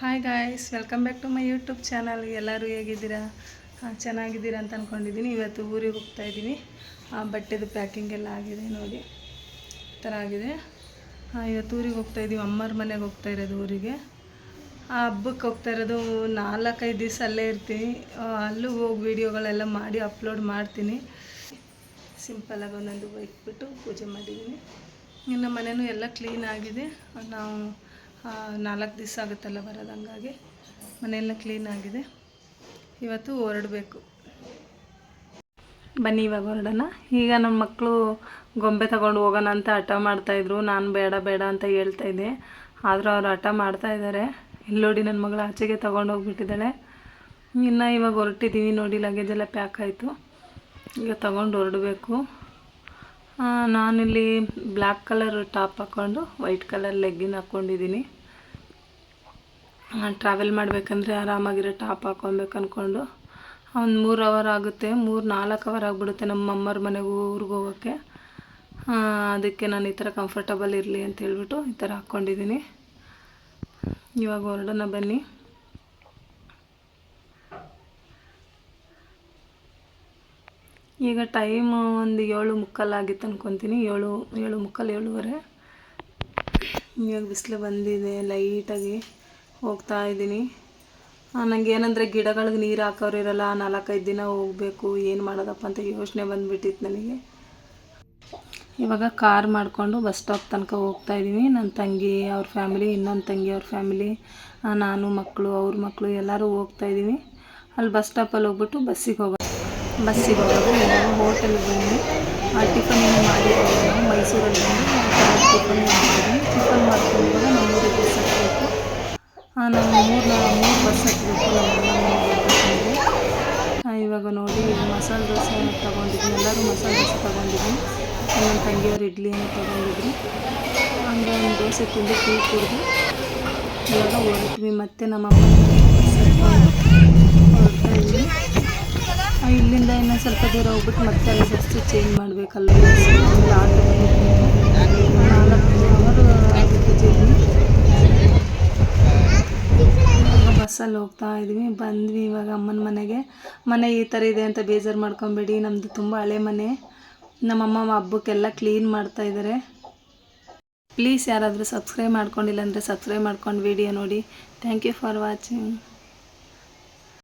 Hi guys welcome back to my YouTube channel ಎಲ್ಲರೂ ಹೇಗಿದ್ದೀರಾ? ಹಾಂ, ಚೆನ್ನಾಗಿದ್ದೀರಾ ಅಂತ ಅಂದ್ಕೊಂಡಿದ್ದೀನಿ ಇವತ್ತು ಊರಿಗೆ ಹೋಗ್ತಾ ಇದ್ದೀನಿ. ಆ, ಬಟ್ಟೆದು ಪ್ಯಾಕಿಂಗ್ ಎಲ್ಲ ಆಗಿದೆ ನೋಡಿ. ಈ ಥರ ಆಗಿದೆ. ಹಾಂ, ಇವತ್ತು ಊರಿಗೆ ಹೋಗ್ತಾ ಇದ್ದೀವಿ. ಅಮ್ಮರ ಮನೆಗೆ ಹೋಗ್ತಾ ಇರೋದು ಊರಿಗೆ. ಆ, ಹಬ್ಬಕ್ಕೆ ಹೋಗ್ತಾ ಇರೋದು ನಾಲ್ಕೈದು ದಿವಸ ಅಲ್ಲೇ ಇರ್ತೀನಿ. ಅಲ್ಲೂ ಹೋಗಿ ವೀಡಿಯೋಗಳೆಲ್ಲ ಮಾಡಿ ಅಪ್ಲೋಡ್ ಮಾಡ್ತೀನಿ. ಸಿಂಪಲಾಗಿ ಒಂದೊಂದು ಇಟ್ಬಿಟ್ಟು ಪೂಜೆ ಮಾಡಿದ್ದೀನಿ. ಇನ್ನು ಮನೆಯೂ ಎಲ್ಲ ಕ್ಲೀನ್ ಆಗಿದೆ. ನಾವು ನಾಲ್ಕು ದಿವಸ ಆಗುತ್ತಲ್ಲ ಬರೋದು, ಹಂಗಾಗಿ ಮನೆಯೆಲ್ಲ ಕ್ಲೀನ್ ಆಗಿದೆ. ಇವತ್ತು ಹೊರಡಬೇಕು. ಬನ್ನಿ ಇವಾಗ ಹೊರಡೋಣ. ಈಗ ನಮ್ಮ ಮಕ್ಕಳು ಗೊಂಬೆ ತಗೊಂಡು ಹೋಗೋಣ ಅಂತ ಹಠ ಮಾಡ್ತಾಯಿದ್ರು ನಾನು ಬೇಡ ಬೇಡ ಅಂತ ಹೇಳ್ತಾ ಇದ್ದೆ. ಆದರೂ ಅವ್ರು ಹಠ ಮಾಡ್ತಾ ಇದ್ದಾರೆ. ಎಲ್ಲೋಡಿ ನನ್ನ ಮಗಳು ಆಚೆಗೆ ತೊಗೊಂಡು ಹೋಗ್ಬಿಟ್ಟಿದ್ದಾಳೆ. ಇನ್ನು ಇವಾಗ ಹೊರಟಿದ್ದೀವಿ ನೋಡಿ ಲಗೇಜ್ ಎಲ್ಲ ಪ್ಯಾಕ್ ಆಯಿತು. ಈಗ ತೊಗೊಂಡು ಹೊರಡಬೇಕು. ನಾನಿಲ್ಲಿ ಬ್ಲ್ಯಾಕ್ ಕಲರ್ ಟಾಪ್ ಹಾಕ್ಕೊಂಡು ವೈಟ್ ಕಲರ್ ಲೆಗ್ಗಿನ್ ಹಾಕ್ಕೊಂಡಿದ್ದೀನಿ ಟ್ರಾವೆಲ್ ಮಾಡಬೇಕಂದ್ರೆ ಆರಾಮಾಗಿರೋ ಟಾಪ್ ಹಾಕ್ಕೊಬೇಕು ಅಂದ್ಕೊಂಡು ಒಂದು ಮೂರು ಅವರ್ ಆಗುತ್ತೆ, ಮೂರು ನಾಲ್ಕು ಅವರ್ ಆಗಿಬಿಡುತ್ತೆ ನಮ್ಮ ಅಮ್ಮರ ಮನೆಗೆ ಊರಿಗೆ ಹೋಗೋಕ್ಕೆ ಅದಕ್ಕೆ ನಾನು ಈ ಥರ ಕಂಫರ್ಟಬಲ್ ಇರಲಿ ಅಂತ ಹೇಳ್ಬಿಟ್ಟು ಈ ಥರ ಹಾಕ್ಕೊಂಡಿದ್ದೀನಿ ಇವಾಗ ಹೊರಡೋಣ ಬನ್ನಿ. ಈಗ ಟೈಮ್ ಒಂದು ಏಳು ಮುಕ್ಕಾಲು ಆಗಿತ್ತು ಅನ್ಕೊತೀನಿ. ಏಳು ಏಳು ಮುಕ್ಕಾಲು ಏಳುವರೆ. ಇವಾಗ ಬಿಸಿಲು ಬಂದಿದೆ ಲೈಟಾಗಿ ಹೋಗ್ತಾ ಇದ್ದೀನಿ. ನನಗೆ ಏನಂದರೆ ಗಿಡಗಳಿಗೆ ನೀರು ಹಾಕೋರು ಇರೋಲ್ಲ, ನಾಲ್ಕೈದು ದಿನ ಹೋಗಬೇಕು, ಏನು ಮಾಡೋದಪ್ಪ ಅಂತ ಯೋಚನೆ ಬಂದುಬಿಟ್ಟಿತ್ತು ನನಗೆ. ಇವಾಗ ಕಾರ್ ಮಾಡಿಕೊಂಡು ಬಸ್ ಸ್ಟಾಪ್ ತನಕ ಹೋಗ್ತಾ ಇದ್ದೀನಿ. ನನ್ನ ತಂಗಿ, ಅವ್ರ ಫ್ಯಾಮಿಲಿ, ಇನ್ನೊಂದು ತಂಗಿ, ಅವ್ರ ಫ್ಯಾಮಿಲಿ ನಾನು ಮಕ್ಕಳು ಅವ್ರ ಮಕ್ಕಳು ಎಲ್ಲರೂ ಹೋಗ್ತಾ ಇದ್ದೀನಿ. ಅಲ್ಲಿ ಬಸ್ ಸ್ಟಾಪಲ್ಲಿ ಹೋಗ್ಬಿಟ್ಟು ಬಸ್ಸಿಗೆ ಹೋಗೋದು ಬಸ್ಸಿಗೆ ಹೋಗೋದು ನಾವು ಹೋಟೆಲ್ಗೆ ಬಂದು, ಆ ಟಿಫನ್ ಮಾಡಿದ್ದೀವಿ ನಾವು ಮೈಸೂರಲ್ಲಿ ಬಂದು ಟಿಫನ್ ಮಾಡಿದ್ದೀವಿ ಟಿಫನ್ ಮಾಡ್ಕೊಂಡು ನಮ್ಮೂರಿಗೆ ಬಸ್ ಹತ್ತಬೇಕು ನಾವು ಮೂರು ಮೂರು ಬಸ್ ಹತ್ತಬೇಕು ನಮ್ಮ ಮನೆಗೆ ಇವಾಗ ನೋಡಿ ಮಸಾಲೆ ದೋಸೆ ತೊಗೊಂಡಿದ್ವಿ. ಎಲ್ಲರೂ ಮಸಾಲೆ ದೋಸೆ ತೊಗೊಂಡಿದ್ವಿ. ನನ್ನ ತಂಗಿಯವರು ಇಡ್ಲಿಯನ್ನು ತೊಗೊಂಡಿದ್ರು. ಹಂಗೆ ಒಂದು ದೋಸೆ ತಿಂದು ಟೀ ಕುಡಿದು ಇವಾಗ ಹೊರಟ್ವಿ ಮತ್ತು ನಮ್ಮ ಅಮ್ಮ ದೂರ ಹೋಗ್ಬಿಟ್ಟು ಮತ್ತೆ ಅಲ್ಲಿ ಬಸ್ ಚೇಂಜ್ ಮಾಡಬೇಕಲ್ಲ ಆಮೇಲೆ ಆಟೋ ನಾಲ್ಕು ಬಸ್ಸಲ್ಲಿ ಹೋಗ್ತಾ ಇದ್ವಿ. ಬಂದ್ವಿ ಇವಾಗ ಅಮ್ಮನ ಮನೆಗೆ. ಮನೆ ಈ ಥರ ಇದೆ ಅಂತ ಬೇಜಾರು ಮಾಡ್ಕೊಬೇಡಿ. ನಮ್ಮದು ತುಂಬ ಹಳೆ ಮನೆ. ನಮ್ಮಮ್ಮ ಹಬ್ಬಕ್ಕೆಲ್ಲ ಕ್ಲೀನ್ ಮಾಡ್ತಾ ಇದ್ದಾರೆ ಪ್ಲೀಸ್ ಯಾರಾದರೂ ಸಬ್ಸ್ಕ್ರೈಬ್ ಮಾಡ್ಕೊಂಡಿಲ್ಲ ಅಂದರೆ ಸಬ್ಸ್ಕ್ರೈಬ್ ಮಾಡ್ಕೊಂಡು ವಿಡಿಯೋ ನೋಡಿ. Thank you for watching